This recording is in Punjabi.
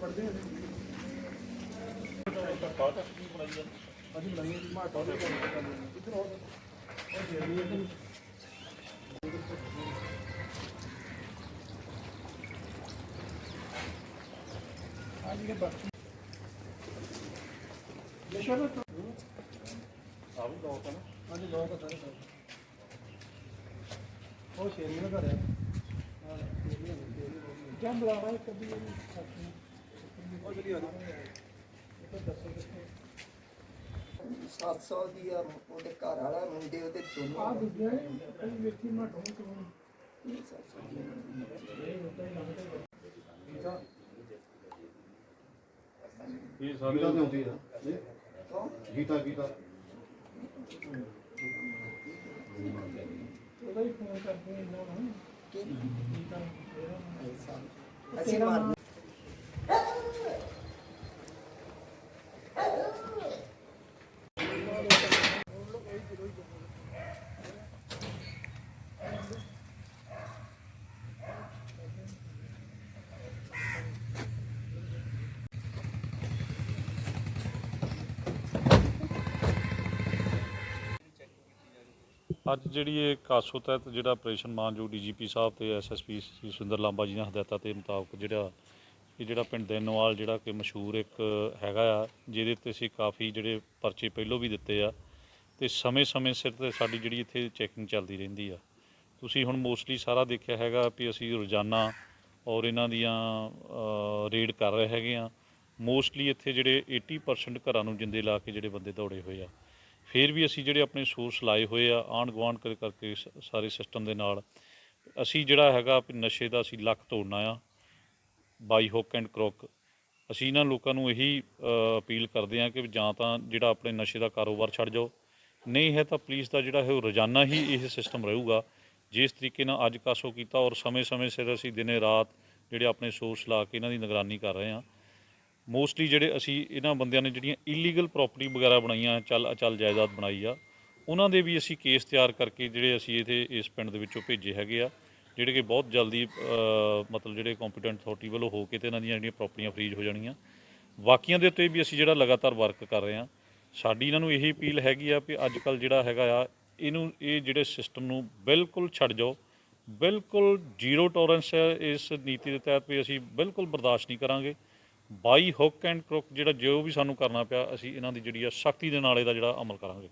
ਪੜਦੇ ਨੇ ਕਾਟ ਕੀ ਬਣਾਈ ਆ ਅਸੀਂ ਬਣਾਈਏ ਮਾ ਟੋਲੇ ਇਧਰ ਹੋ ਉਹ ਜਿਹੜੀ ਇਹ ਅੱਜ ਕੇ ਬਾਕੀ ਇਹ ਸ਼ੋਰ ਤੋਂ ਆ ਵੀ ਨਾ ਅੱਜ ਲੋਕ ਸਾਰੇ ਸਾਰੇ ਉਹ ਸ਼ੇਰੀ ਨਾ ਕਰਿਆ ਜਾਂ ਬੁਲਾਵਾ ਕਦੀ ਇਹ ਉਹ ਜਿਹੜੀ ਆ 700 ਦੀ ਆ ਉਹਦੇ ਘਰ ਵਾਲਾ ਮੁੰਡੇ ਉਹਦੇ ਆ ਦੋਨੋਂ ਦੂਜਾ ਹੈ ਕੋਈ ਵੇਖੀ ਮੈਂ ਢੋਂ ਤੋਂ ਇਹ 700 ਦੀ ਆ। ਇਹ ਹੁੰਦਾ ਹੀ ਲੱਗਦਾ ਇਹ ਸਾਰੇ ਗੀਤਾ ਤੇ ਹੁੰਦੀ ਆ ਗੀਤਾ। ਗੀਤਾ ਉਹਦਾ ਹੀ ਫੋਨ ਕਰਦੇ ਇਹਨਾਂ ਨੂੰ। ਕੀ? ਕੀ ਤਾਂ ਅਸੀਂ ਮਾਰ ਅੱਜ ਜਿਹੜੀ ਇਹ ਕਾਸੋ ਤਹਿਤ ਜਿਹੜਾ ਆਪਰੇਸ਼ਨ ਮਾਨਯੋਗ ਡੀਜੀਪੀ ਸਾਹਿਬ ਤੇ ਐਸਐਸਪੀ ਸ੍ਰੀ ਸੁੰਦਰ ਲਾਂਬਾ ਜੀ ਦੀਆਂ ਹਦਾਇਤਾਂ ਦੇ ਮੁਤਾਬਕ ਜਿਹੜਾ ਇਹ ਜਿਹੜਾ ਪਿੰਡ ਦੇਨੋਵਾਲ ਜਿਹੜਾ ਕਿ ਮਸ਼ਹੂਰ ਇੱਕ ਹੈਗਾ ਆ, ਜਿਹਦੇ ਤੇ ਅਸੀਂ ਕਾਫੀ ਜਿਹੜੇ ਪਰਚੇ ਪਹਿਲੋਂ ਵੀ ਦਿੱਤੇ ਆ ਤੇ ਸਮੇਂ-ਸਮੇਂ ਸਿਰ ਤੇ ਸਾਡੀ ਜਿਹੜੀ ਇੱਥੇ ਚੈਕਿੰਗ ਚੱਲਦੀ ਰਹਿੰਦੀ ਆ। ਤੁਸੀਂ ਹੁਣ ਮੋਸਟਲੀ ਸਾਰਾ ਦੇਖਿਆ ਹੈਗਾ ਵੀ ਅਸੀਂ ਰੋਜ਼ਾਨਾ ਔਰ ਇਹਨਾਂ ਦੀਆਂ ਰੇਡ ਕਰ ਰਹੇ ਹੈਗੇ ਆ। ਮੋਸਟਲੀ ਇੱਥੇ ਜਿਹੜੇ 80% ਘਰਾਂ ਨੂੰ ਜਿੰਦੇ ਲਾ ਕੇ ਜਿਹੜੇ ਬੰਦੇ ਦੌੜੇ ਹੋਏ ਆ। ਫਿਰ ਵੀ ਅਸੀਂ ਜਿਹੜੇ ਆਪਣੇ ਸੋਰਸ ਲਾਏ ਹੋਏ ਆ, ਆਂਢ ਗੁਆਂਢ ਕਰ, ਕਰਕੇ ਸ- ਸਾਰੇ ਸਿਸਟਮ ਦੇ ਨਾਲ, ਅਸੀਂ ਜਿਹੜਾ ਹੈਗਾ ਨਸ਼ੇ ਦਾ ਅਸੀਂ ਲੱਕ ਤੋੜਨਾ ਆ, ਬਾਈ ਹੁੱਕ ਐਂਡ ਕਰੋਕ। ਅਸੀਂ ਇਹਨਾਂ ਲੋਕਾਂ ਨੂੰ ਇਹੀ ਅਪੀਲ ਕਰਦੇ ਹਾਂ ਕਿ ਜਾਂ ਤਾਂ ਜਿਹੜਾ ਆਪਣੇ ਨਸ਼ੇ ਦਾ ਕਾਰੋਬਾਰ ਛੱਡ ਜਾਓ। ਨਹੀਂ ਹੈ ਤਾਂ ਪੁਲਿਸ ਦਾ ਜਿਹੜਾ ਹੈ ਉਹ ਰੋਜ਼ਾਨਾ ਹੀ ਇਹ ਸਿਸਟਮ ਰਹੂਗਾ। ਜਿਸ ਤਰੀਕੇ ਨਾਲ ਅੱਜ ਕਾਸੋ ਕੀਤਾ ਔਰ ਸਮੇਂ-ਸਮੇਂ ਸਿਰ ਅਸੀਂ ਦਿਨੇ ਰਾਤ ਜਿਹੜੇ ਆਪਣੇ ਸੋਰਸ ਲਾ ਕੇ ਇਹਨਾਂ ਦੀ ਨਿਗਰਾਨੀ ਕਰ ਰਹੇ ਹਾਂ ਮੋਸਟਲੀ ਜਿਹੜੇ ਅਸੀਂ ਇਹਨਾਂ ਬੰਦਿਆਂ ਨੇ ਜਿਹੜੀਆਂ ਇਲੀਗਲ ਪ੍ਰਾਪਰਟੀ ਵਗੈਰਾ ਬਣਾਈਆਂ, ਚੱਲ, ਅਚਲ ਜਾਇਦਾਦ ਬਣਾਈ ਆ, ਉਹਨਾਂ ਦੇ ਵੀ ਅਸੀਂ ਕੇਸ ਤਿਆਰ ਕਰਕੇ ਜਿਹੜੇ ਅਸੀਂ ਇਹਦੇ ਇਸ ਪਿੰਡ ਦੇ ਵਿੱਚੋਂ ਭੇਜੇ ਹੈਗੇ ਆ, ਜਿਹੜੇ ਕਿ ਬਹੁਤ ਜਲਦੀ ਮਤਲਬ ਜਿਹੜੇ ਕੰਪੀਟੈਂਟ ਅਥਾਰਟੀ ਵੱਲੋਂ ਹੋ ਕੇ ਤੇ ਇਹਨਾਂ ਦੀਆਂ ਜਿਹੜੀਆਂ ਪ੍ਰਾਪਰਟੀਆਂ ਫਰੀਜ਼ ਹੋ ਜਾਣੀਆਂ। ਬਾਕੀਆਂ ਦੇ ਉੱਤੇ ਵੀ ਅਸੀਂ ਜਿਹੜਾ ਲਗਾਤਾਰ ਵਰਕ ਕਰ ਰਹੇ ਹਾਂ ਸਾਡੀ ਇਹਨਾਂ ਨੂੰ ਇਹੀ ਅਪੀਲ ਹੈਗੀ ਆ ਵੀ ਅੱਜ ਕੱਲ ਜਿਹੜਾ ਹੈਗਾ ਆ, ਇਹਨੂੰ, ਇਹ ਜਿਹੜੇ ਸਿਸਟਮ ਨੂੰ ਬਿਲਕੁਲ ਛੱਡ ਜਾਓ, ਬਿਲਕੁਲ ਜ਼ੀਰੋ ਟੋਲਰੈਂਸ ਹੈ ਇਸ ਨੀਤੀ ਦੇ ਤਹਿਤ ਵੀ ਅਸੀਂ ਬਿਲਕੁਲ ਬਰਦਾਸ਼ਤ ਨਹੀਂ ਕਰਾਂਗੇ। ਬਾਈ ਹੁੱਕ ਐਂਡ ਕਰੁੱਕ ਜਿਹੜਾ ਜੋ ਵੀ ਸਾਨੂੰ ਕਰਨਾ ਪਿਆ, ਅਸੀਂ ਇਹਨਾਂ ਦੀ ਜਿਹੜੀ ਆ ਸਖਤੀ ਦੇ ਨਾਲ ਇਹਦਾ ਜਿਹੜਾ ਅਮਲ ਕਰਾਂਗੇ।